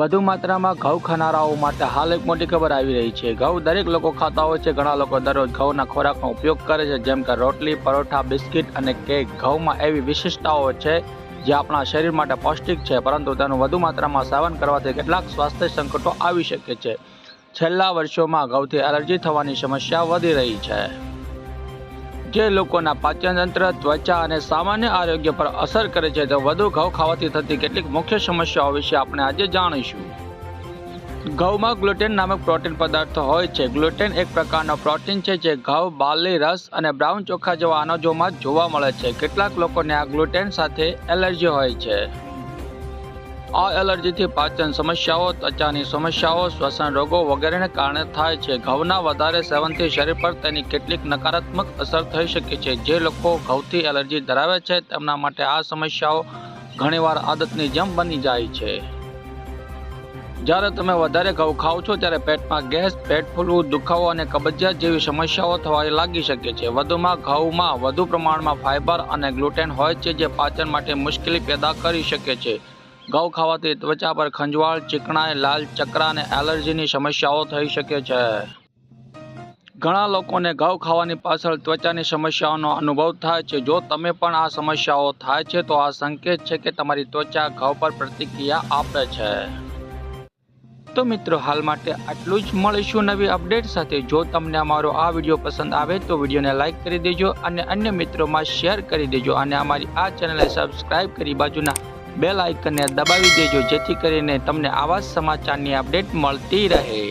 વધુ માત્રામાં ઘઉં ખાનારાઓ માટે હાલ એક મોટી ખબર આવી રહી છે. ઘઉં દરેક લોકો ખાતા હોય છે. ઘણા લોકો દરરોજ ઘઉંના ખોરાકનો ઉપયોગ કરે છે, જેમ કે રોટલી, પરોઠા, બિસ્કિટ અને કેક. ઘઉંમાં એવી વિશિષ્ટતાઓ છે જે આપણા શરીર માટે પૌષ્ટિક છે, પરંતુ તેનું વધુ માત્રામાં સેવન કરવાથી કેટલાક સ્વાસ્થ્ય સંકટો આવી શકે છે. છેલ્લા વર્ષોમાં ઘઉંથી એલર્જી થવાની સમસ્યા વધી રહી છે. જે લોકોના પાચનતંત્ર ત્વચા અને સામાન્ય આરોગ્ય પર અસર કરે છે તો વધુ ઘઉં ખાવાથી થતી કેટલીક મુખ્ય સમસ્યાઓ વિશે આપણે આજે જાણીશું. ઘઉંમાં ગ્લુટેન નામક પ્રોટીન પદાર્થ હોય છે. ગ્લુટેન એક પ્રકારનો પ્રોટીન છે જે ઘઉં, બાર્લી, રસ અને બ્રાઉન ચોખા જેવા અનાજોમાં જોવા મળે છે. કેટલાક લોકોને આ ગ્લુટેન સાથે એલર્જી હોય છે. આ એલર્જીથી પાચન સમસ્યાઓ, ત્વચાની સમસ્યાઓ, શ્વસન રોગો વગેરેને કારણે થાય છે. ઘઉંના વધારે સેવનથી શરીર પર તેની કેટલીક નકારાત્મક અસર થઈ શકે છે. જે લોકો ઘઉંથી એલર્જી ધરાવે છે, તેમના માટે આ સમસ્યાઓ ઘણીવાર આદતની જેમ બની જાય છે. જ્યારે તમે વધારે ઘઉં ખાઓ છો, ત્યારે પેટમાં ગેસ, પેટ ફૂલવું, દુખાવો અને કબજિયાત જેવી સમસ્યાઓ થવા લાગી શકે છે. વધુમાં ઘઉંમાં વધુ પ્રમાણમાં ફાઇબર અને ગ્લુટેન હોય છે, જે પાચન માટે મુશ્કેલી પેદા કરી શકે છે. ઘઉં ખાવાથી ત્વચા પર ખંજવાળ, ચીકણાઈ, લાલ ચકરા અને એલર્જીની સમસ્યાઓ થઈ શકે છે. ઘણા લોકોને ઘઉં ખાવાની પાછળ ત્વચાની સમસ્યાઓનો અનુભવ થાય છે. જો તમે પણ આ સમસ્યાઓ થાય છે, તો આ સંકેત છે કે તમારી ત્વચા ઘઉં પર પ્રતિક્રિયા આપે છે. તો મિત્રો, હાલ માટે આટલું જ. મળીશું નવી અપડેટ સાથે. જો તમને અમારો આ વીડિયો પસંદ આવે, તો વિડીયોને લાઇક કરી દેજો અને અન્ય મિત્રોમાં શેર કરી દેજો અને અમારી આ ચેનલને સબસ્ક્રાઇબ કરી બાજુના બેલ આઇકનને દબાવી દેજો જેથી કરીને તમને આવા સમાચારની અપડેટ મળતી રહે.